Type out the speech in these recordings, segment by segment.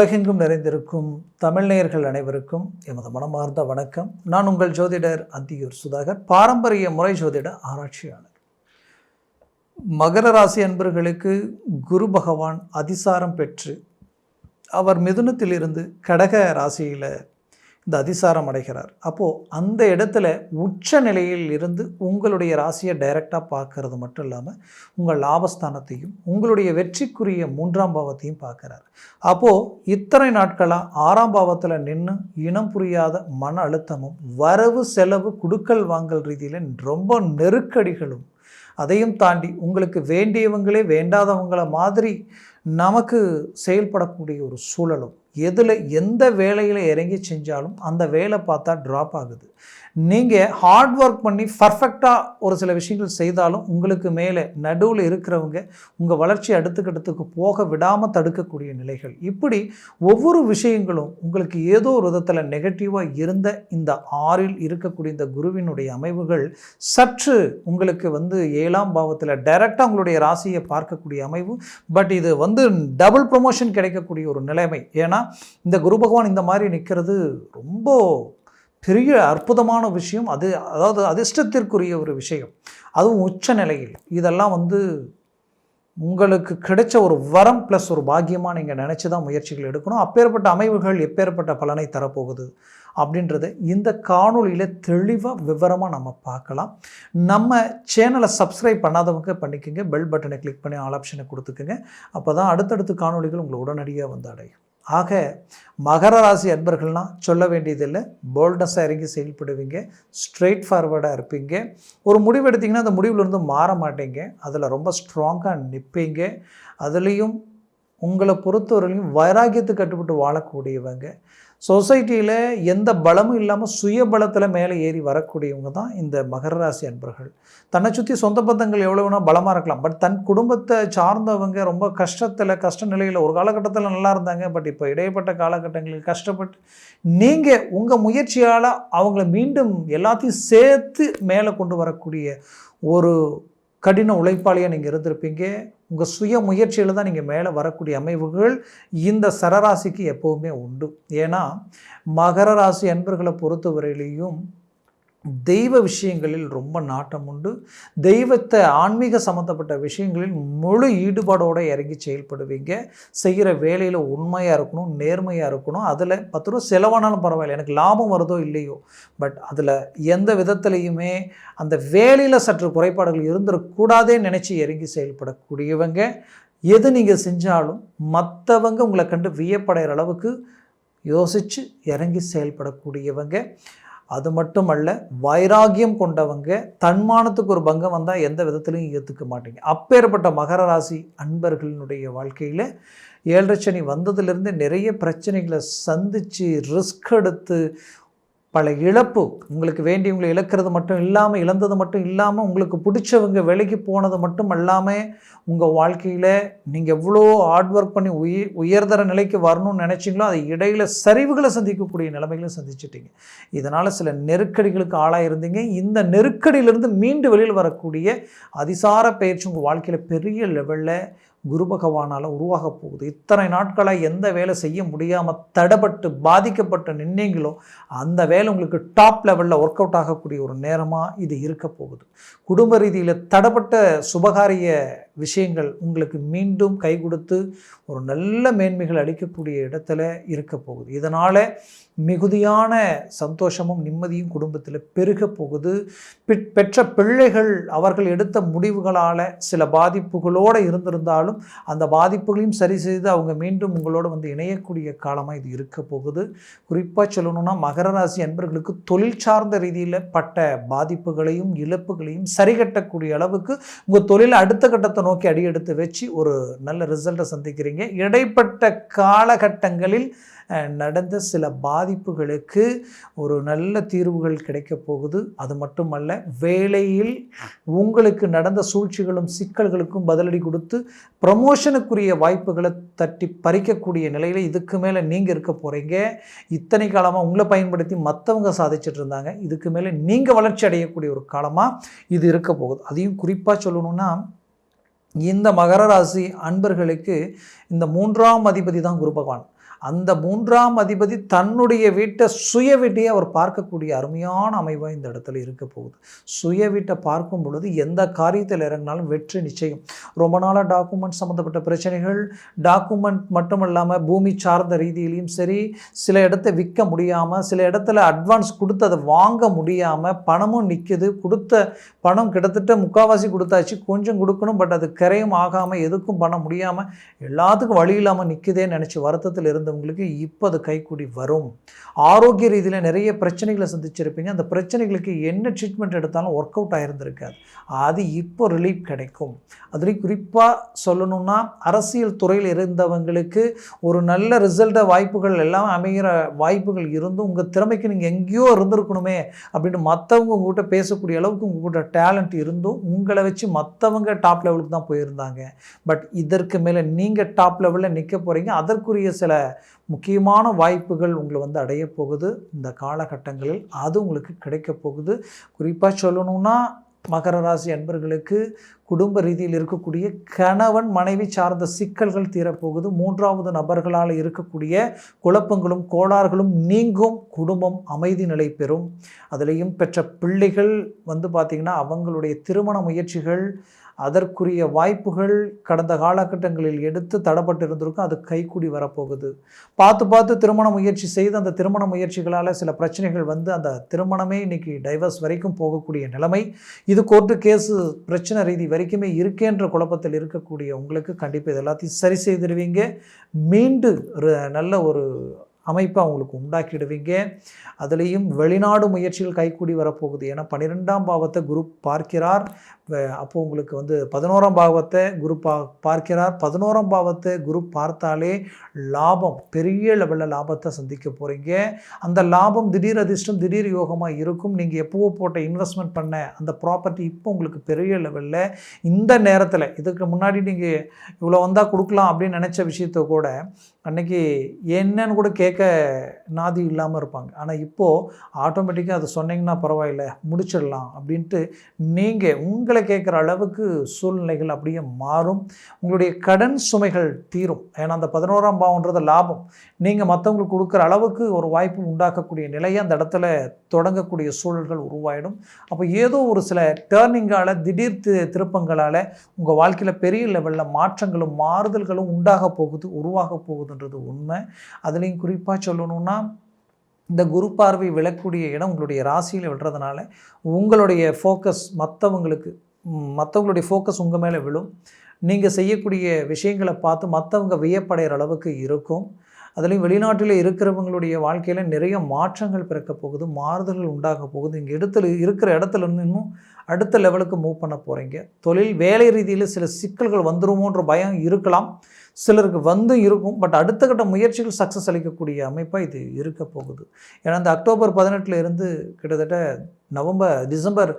உலகெங்கும் நிறைந்திருக்கும் தமிழ்நேயர்கள் அனைவருக்கும் எமது மனமார்ந்த வணக்கம். நான் உங்கள் ஜோதிடர் அந்தியூர் சுதாகர் பாரம்பரிய முறை ஜோதிட ஆராய்ச்சியாளர். மகர ராசி அன்பர்களுக்கு குரு பகவான் அதிசாரம் பெற்று அவர் மிதுனத்திலிருந்து கடக ராசியில் இந்த அதிசாரம் அடைகிறார். அப்போது அந்த இடத்துல உச்ச நிலையில் இருந்து உங்களுடைய ராசியை டைரெக்டாக பார்க்கறது மட்டும் இல்லாமல் உங்கள் லாபஸ்தானத்தையும் உங்களுடைய வெற்றிக்குரிய மூன்றாம் பாவத்தையும் பார்க்குறார். அப்போது இத்தனை நாட்களாக ஆறாம் பாவத்தில் நின்று இனம் புரியாத மன அழுத்தமும் வரவு செலவு குடுக்கல் வாங்கல் ரீதியில் ரொம்ப நெருக்கடிகளும் அதையும் தாண்டி உங்களுக்கு வேண்டியவங்களே வேண்டாதவங்கள மாதிரி நமக்கு செயல்படக்கூடிய ஒரு சூழலும் எதில் எந்த வேலையில் இறங்கி செஞ்சாலும் அந்த வேலை பார்த்தா ட்ராப் ஆகுது. நீங்கள் ஹார்ட் ஒர்க் பண்ணி பர்ஃபெக்டாக ஒரு சில விஷயங்கள் செய்தாலும் உங்களுக்கு மேலே நடுவில் இருக்கிறவங்க உங்கள் வளர்ச்சி அடுத்துக்கடுத்துக்கு போக விடாமல் தடுக்கக்கூடிய நிலைகள். இப்படி ஒவ்வொரு விஷயங்களும் உங்களுக்கு ஏதோ ஒரு விதத்தில் நெகட்டிவாக இருந்த இந்த ஆறில் இருக்கக்கூடிய இந்த குருவினுடைய அமைவுகள் சற்று உங்களுக்கு வந்து ஏழாம் பாவத்தில் டைரெக்டாக உங்களுடைய ராசியை பார்க்கக்கூடிய அமைவு பட் இது வந்து டபுள் ப்ரொமோஷன் கிடைக்கக்கூடிய ஒரு நிலைமை. ஏன்னா இந்த குரு பகவான் இந்த மாதிரி நிற்கிறது ரொம்ப பெரிய அற்புதமான விஷயம் அது அதாவது அதிர்ஷ்டத்திற்குரிய ஒரு விஷயம். அதுவும் உச்ச நிலையில் இதெல்லாம் வந்து உங்களுக்கு கிடைச்ச ஒரு வரம் ப்ளஸ் ஒரு பாக்கியமாக நீங்கள் நினச்சி தான் முயற்சிகள் எடுக்கணும். அப்பேற்பட்ட அமைவுகள் எப்பேற்பட்ட பலனை தரப்போகுது அப்படின்றத இந்த காணொளியில் தெளிவாக விவரமாக நம்ம பார்க்கலாம். நம்ம சேனலை சப்ஸ்கிரைப் பண்ணாதவங்க பண்ணிக்கோங்க. பெல் பட்டனை கிளிக் பண்ணி ஆல் ஆப்ஷனை கொடுத்துக்கோங்க. அப்போ தான் அடுத்தடுத்த காணொளிகள் உங்களை உடனடியாக வந்து அடையும். ஆக மகர ராசி அன்பர்கள்லாம் சொல்ல வேண்டியதில்லை. போல்டஸாக இறங்கி செயல்படுவீங்க. ஸ்ட்ரெயிட் ஃபார்வர்டாக இருப்பீங்க. ஒரு முடிவு எடுத்திங்கன்னா அந்த முடிவுலேருந்து மாற மாட்டீங்க. அதில் ரொம்ப ஸ்ட்ராங்காக நிற்பீங்க அதுலேயும் உங்களை பொறுத்தவரையிலையும் வைராக்கியத்துக்கு கட்டுப்பட்டு வாழக்கூடியவங்க. சொசைட்டியில் எந்த பலமும் இல்லாமல் சுய பலத்தில் மேலே ஏறி வரக்கூடியவங்க தான் இந்த மகர ராசி அன்பர்கள். தன்னை சுற்றி சொந்த பந்தங்கள் எவ்வளோ வேணால் பலமாக இருக்கலாம். பட் தன் குடும்பத்தை சார்ந்தவங்க ரொம்ப கஷ்டத்தில் கஷ்ட நிலையில் ஒரு காலகட்டத்தில் நல்லா இருந்தாங்க. பட் இப்போ இடைப்பட்ட காலகட்டங்களில் கஷ்டப்பட்டு நீங்கள் உங்கள் முயற்சியால் அவங்கள மீண்டும் எல்லாத்தையும் சேர்த்து மேலே கொண்டு வரக்கூடிய ஒரு கடின உழைப்பாளியாக நீங்கள் இருந்திருப்பீங்க. உங்கள் சுய முயற்சியில் தான் நீங்கள் மேலே வரக்கூடிய அமைவுகள் இந்த சரராசிக்கு எப்போவுமே உண்டு. ஏன்னா மகர ராசி அன்பர்களை பொறுத்தவரையிலையும் தெய்வ விஷயங்களில் ரொம்ப நாட்டம் உண்டு. தெய்வத்தை ஆன்மீக சம்மந்தப்பட்ட விஷயங்களில் முழு ஈடுபாடோடு இறங்கி செயல்படுவீங்க. செய்கிற வேலையில் உண்மையாக இருக்கணும் நேர்மையாக இருக்கணும். அதில் பத்து ரூபா செலவானாலும் பரவாயில்ல. எனக்கு லாபம் வருதோ இல்லையோ. பட் அதில் எந்த விதத்துலையுமே அந்த வேலையில் சற்று குறைபாடுகள் இருந்துடக்கூடாதே நினச்சி இறங்கி செயல்படக்கூடியவங்க எது நீங்கள் செஞ்சாலும் மற்றவங்க உங்களை கண்டு வியப்படைகிற அளவுக்கு யோசித்து இறங்கி செயல்படக்கூடியவங்க. அது மட்டுமல்ல வைராகியம் கொண்டவங்க தன்மானத்துக்கு ஒரு பங்கம் வந்தால் எந்த விதத்துலையும் ஏற்றுக்க மாட்டீங்க. அப்பேற்பட்ட மகர ராசி அன்பர்களினுடைய வாழ்க்கையில் ஏழரை சனி வந்ததுலேருந்து நிறைய பிரச்சனைகளை சந்தித்து ரிஸ்க் எடுத்து பல இழப்பு உங்களுக்கு வேண்டியவங்களை இழக்கிறது மட்டும் இல்லாமல் இழந்தது மட்டும் இல்லாமல் உங்களுக்கு பிடிச்சவங்க விலைக்கு போனது மட்டும் இல்லாமல் உங்கள் வாழ்க்கையில் நீங்கள் எவ்வளோ ஹார்ட் ஒர்க் பண்ணி உயிர் உயர்தர நிலைக்கு வரணும்னு நினச்சிங்களோ அது இடையில் சரிவுகளை சந்திக்கக்கூடிய நிலைமைகளை சந்திச்சிட்டிங்க. இதனால் சில நெருக்கடிகளுக்கு ஆளாக இருந்தீங்க. இந்த நெருக்கடியிலிருந்து மீண்டு வெளியில் வரக்கூடிய அதிசார பயிற்சி உங்கள் வாழ்க்கையில் பெரிய லெவலில் குரு பகவானால் உருவாக போகுது. இத்தனை நாட்களாக எந்த வேலை செய்ய முடியாமல் தடப்பட்டு பாதிக்கப்பட்டு நின்னீங்களோ அந்த வேலை உங்களுக்கு டாப் லெவலில் ஒர்க் அவுட் ஆகக்கூடிய ஒரு நேரமாக இது இருக்க போகுது. குடும்ப ரீதியில் தடப்பட்ட சுபகாரிய விஷயங்கள் உங்களுக்கு மீண்டும் கை கொடுத்து ஒரு நல்ல மேன்மைகள் அளிக்கக்கூடிய இடத்துல இருக்க போகுது. இதனால் மிகுதியான சந்தோஷமும் நிம்மதியும் குடும்பத்தில் பெருக போகுது. பெற்ற பிள்ளைகள் அவர்கள் எடுத்த முடிவுகளால் சில பாதிப்புகளோடு இருந்திருந்தாலும் அந்த பாதிப்புகளையும் சரி செய்து அவங்க மீண்டும் உங்களோட வந்து இணையக்கூடிய காலமாக இது இருக்க போகுது. குறிப்பாக சொல்லணும்னா மகர ராசி அன்பர்களுக்கு தொழில் சார்ந்த ரீதியில் பட்ட பாதிப்புகளையும் இழப்புகளையும் சரிகட்டக்கூடிய அளவுக்கு உங்கள் தொழில் அடுத்த கட்டத்தை நோக்கி அடியெடுத்து வச்சு ஒரு நல்ல ரிசல்ட்டை சந்திக்கிறீங்க. இடைப்பட்ட காலகட்டங்களில் நடந்த சில பாதிப்புகளுக்கு ஒரு நல்ல தீர்வுகள் கிடைக்க போகுது. அது மட்டுமல்ல வேலையில் உங்களுக்கு நடந்த சூழ்ச்சிகளும் சிக்கல்களுக்கும் பதிலடி கொடுத்து ப்ரமோஷனுக்குரிய வாய்ப்புகளை தட்டி பறிக்கக்கூடிய நிலையில் இதுக்கு மேலே நீங்கள் இருக்க போகிறீங்க இத்தனை காலமாக உங்களை பயன்படுத்தி மற்றவங்க சாதிச்சுட்டு இருந்தாங்க. இதுக்கு மேலே நீங்கள் வளர்ச்சி அடையக்கூடிய ஒரு காலமாக இது இருக்க போகுது. அதையும் குறிப்பாக சொல்லணும்னா இந்த மகர ராசி அன்பர்களுக்கு இந்த மூன்றாம் அதிபதி தான் குரு பகவான். அந்த மூன்றாம் அதிபதி தன்னுடைய வீட்டை சுய வீட்டையே அவர் பார்க்கக்கூடிய அருமையான அமைவாக இந்த இடத்துல இருக்க போகுது. சுய வீட்டை பார்க்கும் பொழுது எந்த காரியத்தில் இறங்கினாலும் வெற்றி நிச்சயம். ரொம்ப நாளாக டாக்குமெண்ட் சம்மந்தப்பட்ட பிரச்சனைகள் டாக்குமெண்ட் மட்டும் இல்லாமல் பூமி சார்ந்த ரீதியிலையும் சரி சில இடத்த விற்க முடியாமல் சில இடத்துல அட்வான்ஸ் கொடுத்து அதை வாங்க முடியாமல் பணமும் நிற்கிது கொடுத்த பணம் கிட்டத்தட்ட முக்கால்வாசி கொடுத்தாச்சு. கொஞ்சம் கொடுக்கணும் பட் அது கரையும் ஆகாமல் எதுக்கும் பண்ண முடியாமல் எல்லாத்துக்கும் வழி இல்லாமல் நிற்குதேன்னு நினச்சி வருத்தத்தில் இருந்தவங்களுக்கு இப்போ அது கைக்கூடி வரும். ஆரோக்கிய ரீதியில் நிறைய பிரச்சனைகளை சந்திச்சிருப்பீங்க. அந்த பிரச்சனைகளுக்கு என்ன ட்ரீட்மெண்ட் எடுத்தாலும் ஒர்க் அவுட் ஆயிருந்திருக்காது. அது இப்போ ரிலீஃப் கிடைக்கும். அதுலேயும் குறிப்பாக சொல்லணும்னா அரசியல் துறையில் இருந்தவங்களுக்கு ஒரு நல்ல ரிசல்ட்டை வாய்ப்புகள் எல்லாம் அமைகிற வாய்ப்புகள் இருந்தும் உங்கள் திறமைக்கு நீங்கள் எங்கேயோ இருந்திருக்கணுமே அப்படின்னு மற்றவங்க உங்ககிட்ட பேசக்கூடிய அளவுக்கு உங்ககிட்ட டேலண்ட் இருந்தும் உங்களை வச்சு மற்றவங்க டாப் லெவலுக்கு தான் போயிருந்தாங்க. பட் இதற்கு மேலே நீங்கள் டாப் லெவலில் நிற்க போகிறீங்க அதற்குரிய சில முக்கியமான வாய்ப்புகள் உங்களை வந்து அடைய போகுது. இந்த காலகட்டங்களில் அது உங்களுக்கு கிடைக்க போகுது. குறிப்பாக சொல்லணும்னா மகர ராசி அன்பர்களுக்கு குடும்ப ரீதியில் இருக்கக்கூடிய கணவன் மனைவி சார்ந்த சிக்கல்கள் தீரப்போகுது. மூன்றாவது நபர்களால் இருக்கக்கூடிய குழப்பங்களும் கோளாறுகளும் நீங்கும். குடும்பம் அமைதி நிலை பெறும். அதுலேயும் பெற்ற பிள்ளைகள் வந்து பார்த்திங்கன்னா அவங்களுடைய திருமண முயற்சிகள் அதற்குரிய வாய்ப்புகள் கடந்த காலகட்டங்களில் எடுத்து தடப்பட்டு இருந்திருக்கும். அது கைக்கூடி வரப்போகுது. பார்த்து பார்த்து திருமண முயற்சி செய்து அந்த திருமண முயற்சிகளால் சில பிரச்சனைகள் வந்து அந்த திருமணமே இன்னைக்கு டைவர்ஸ் வரைக்கும் போகக்கூடிய நிலைமை. இது கோர்ட்டு கேஸு பிரச்சனை ரீதி வரைக்குமே இருக்கேன்ற குழப்பத்தில் இருக்கக்கூடிய உங்களுக்கு கண்டிப்பாக இது எல்லாத்தையும் சரி செய்திருவீங்க மீண்டு நல்ல ஒரு அமைப்பை அவங்களுக்கு உண்டாக்கிடுவீங்க. அதுலேயும் வெளிநாடு முயற்சிகள் கைக்கூடி வரப்போகுது. ஏன்னா பன்னிரெண்டாம் பாவத்தை குரு பார்க்கிறார். அப்போது அப்போ உங்களுக்கு வந்து பதினோராம் பாவத்தை குரு பா பார்க்கிறார். பதினோராம் பாவத்தை குரு பார்த்தாலே லாபம் பெரிய லெவலில் லாபத்தை சந்திக்க போகிறீங்க அந்த லாபம் திடீர் அதிர்ஷ்டம் திடீர் யோகமாக இருக்கும். நீங்கள் எப்போவோ போட்ட இன்வெஸ்ட்மெண்ட் பண்ண அந்த ப்ராப்பர்ட்டி இப்போ உங்களுக்கு பெரிய லெவலில் இந்த நேரத்தில் இதுக்கு முன்னாடி நீங்கள் இவ்வளோ வந்தால் கொடுக்கலாம் அப்படின்னு நினச்ச விஷயத்த கூட அன்னைக்கு என்னன்னு கூட கேட்க நாதி இல்லாமல் இருப்பாங்க. ஆனால் இப்போது ஆட்டோமேட்டிக்காக அதை சொன்னீங்கன்னா பரவாயில்ல முடிச்சிடலாம் அப்படின்ட்டு நீங்கள் உங்களை கேட்குற அளவுக்கு சூழ்நிலைகள் அப்படியே மாறும். உங்களுடைய கடன் சுமைகள் தீரும். ஏன்னா அந்த பதினோராம் பாவன்றது லாபம். நீங்கள் மற்றவங்களுக்கு கொடுக்குற அளவுக்கு ஒரு வாய்ப்பு உண்டாக்கக்கூடிய நிலையை அந்த இடத்துல தொடங்கக்கூடிய சூழல்கள் உருவாயிடும். அப்போ ஏதோ ஒரு சில டேர்னிங்கால் திடீர் திருப்பங்களால் உங்கள் வாழ்க்கையில் பெரிய லெவலில் மாற்றங்களும் மாறுதல்களும் உண்டாக போகுது உருவாக இருக்குன்றது உண்மை. அதுலேயும் குறிப்பாக சொல்லணும்னா இந்த குரு பார்வை விழக்கூடிய இடம் உங்களுடைய ராசியில் விடுறதுனால உங்களுடைய ஃபோக்கஸ் மற்றவங்களுக்கு மற்றவங்களுடைய ஃபோக்கஸ் உங்கள் மேலே விழும். நீங்கள் செய்யக்கூடிய விஷயங்களை பார்த்து மற்றவங்க வியப்படைகிற அளவுக்கு இருக்கும். அதுலேயும் வெளிநாட்டில் இருக்கிறவங்களுடைய வாழ்க்கையில் நிறைய மாற்றங்கள் பிறக்க போகுது மாறுதல்கள் உண்டாக போகுது. இங்கே இடத்துல இருக்கிற இடத்துல இருந்து இன்னும் அடுத்த லெவலுக்கு மூவ் பண்ண போகிறீங்க தொழில் வேலை ரீதியில் சில சிக்கல்கள் வந்துருமோன்ற பயம் இருக்கலாம். சிலருக்கு வந்து இருக்கும் பட் அடுத்த கட்ட முயற்சிகள் சக்ஸஸ் அளிக்கக்கூடிய அமைப்பாக இது இருக்க போகுது. ஏன்னா இந்த அக்டோபர் பதினெட்டில் இருந்து கிட்டத்தட்ட நவம்பர் டிசம்பர்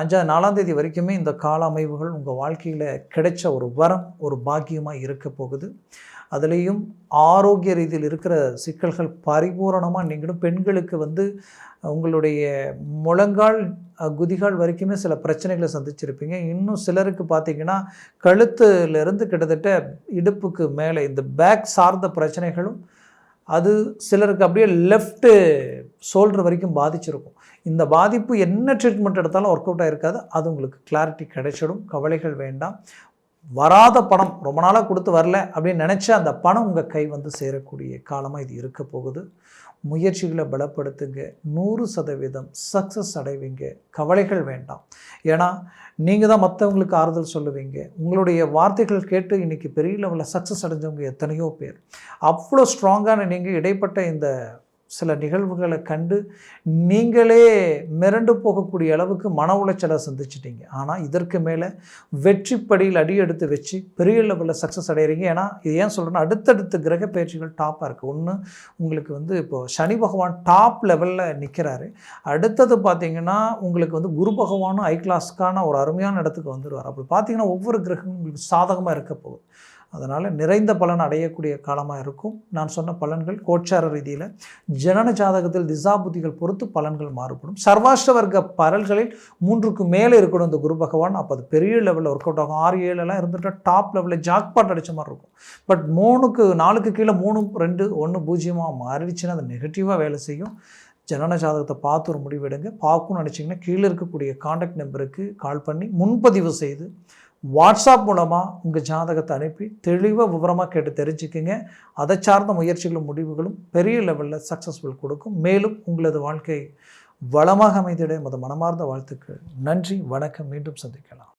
அஞ்சா நாலாம் தேதி வரைக்குமே இந்த கால அமைவுகள் உங்கள் வாழ்க்கையில் கிடைச்ச ஒரு வரம் ஒரு பாக்கியமாக இருக்க போகுது. அதுலேயும் ஆரோக்கிய ரீதியில் இருக்கிற சிக்கல்கள் பரிபூரணமாக நீங்களும் பெண்களுக்கு வந்து உங்களுடைய முழங்கால் குதிகால் வரைக்குமே சில பிரச்சனைகளை சந்திச்சிருப்பீங்க. இன்னும் சிலருக்கு பார்த்தீங்கன்னா கழுத்துலேருந்து கிட்டத்தட்ட இடுப்புக்கு மேலே இந்த பேக் சார்ந்த பிரச்சனைகளும் அது சிலருக்கு அப்படியே லெஃப்ட்டு ஷோல்டர் வரைக்கும் பாதிச்சிருக்கும். இந்த பாதிப்பு என்ன ட்ரீட்மெண்ட் எடுத்தாலும் ஒர்க் அவுட் ஆயிருக்காது. அது உங்களுக்கு கிளாரிட்டி கிடைச்சிடும். கவலைகள் வேண்டாம். வராத பணம் ரொம்ப நாளாக கொடுத்து வரல அப்படின்னு நினச்ச அந்த பணம் உங்கள் கை வந்து சேரக்கூடிய காலமாக இது இருக்க போகுது. முயற்சிகளை பலப்படுத்துங்க. நூறு சதவீதம் சக்ஸஸ் அடைவீங்க. கவலைகள் வேண்டாம். ஏன்னா நீங்கள் தான் மற்றவங்களுக்கு ஆறுதல் சொல்லுவீங்க. உங்களுடைய வார்த்தைகள் கேட்டு இன்றைக்கி பெரிய லெவலில் சக்ஸஸ் அடைஞ்சவங்க எத்தனையோ பேர். அவ்வளோ ஸ்ட்ராங்கான நீங்கள் இடைப்பட்ட இந்த சில நிகழ்வுகளை கண்டு நீங்களே மிரண்டு போகக்கூடிய அளவுக்கு மன உளைச்சலை சந்திச்சிட்டீங்க. ஆனால் இதற்கு மேலே வெற்றிப்படியில் அடி எடுத்து வச்சு பெரிய லெவலில் சக்ஸஸ் அடைகிறீங்க ஏன்னா இது ஏன் சொல்கிறேன்னா அடுத்தடுத்த கிரக பயிற்சிகள் டாப்பாக இருக்குது ஒன்று உங்களுக்கு வந்து இப்போது சனி பகவான் டாப் லெவலில் நிற்கிறாரு அடுத்தது பார்த்தீங்கன்னா உங்களுக்கு வந்து குரு பகவானும் ஐ கிளாஸ்க்கான ஒரு அருமையான இடத்துக்கு வந்துடுவார் அப்படி பார்த்தீங்கன்னா ஒவ்வொரு கிரகமும் உங்களுக்கு சாதகமாக இருக்க போகுது. அதனால் நிறைந்த பலன் அடையக்கூடிய காலமாக இருக்கும். நான் சொன்ன பலன்கள் கோச்சார ரீதியில் ஜனன ஜாதகத்தில் திசாபுத்திகள் பொறுத்து பலன்கள் மாறுபடும். சர்வாஷ்ட வர்க்க பரல்களில் மூன்றுக்கு மேலே இருக்கணும் இந்த குரு பகவான். அப்போ அது பெரிய லெவலில் ஒர்க் அவுட் ஆகும். ஆறு ஏழுலாம் இருந்துட்டா டாப் லெவலில் ஜாக்பாட் அடித்த மாதிரி இருக்கும். பட் மூணுக்கு நாலுக்கு கீழே மூணு ரெண்டு ஒன்று பூஜ்ஜியமாக மாறிடுச்சுன்னா அது நெகட்டிவாக வேலை செய்யும். ஜனன ஜாதகத்தை பார்த்து ஒரு முடிவெடுங்க பார்க்கணும்னு நினச்சிங்கன்னா கீழே இருக்கக்கூடிய காண்டாக்ட் நம்பருக்கு கால் பண்ணி முன்பதிவு செய்து வாட்ஸ்அப் மூலமாக உங்கள் ஜாதகத்தை அனுப்பி தெளிவாக விவரமாக கேட்டு தெரிஞ்சுக்குங்க. அதை சார்ந்த முயற்சிகளும் முடிவுகளும் பெரிய லெவலில் சக்ஸஸ்ஃபுல் கொடுக்கும். மேலும் உங்களது வாழ்க்கை வளமாக அமைந்திட மத மனமார்ந்த வாழ்த்துக்கள். நன்றி வணக்கம். மீண்டும் சந்திக்கலாம்.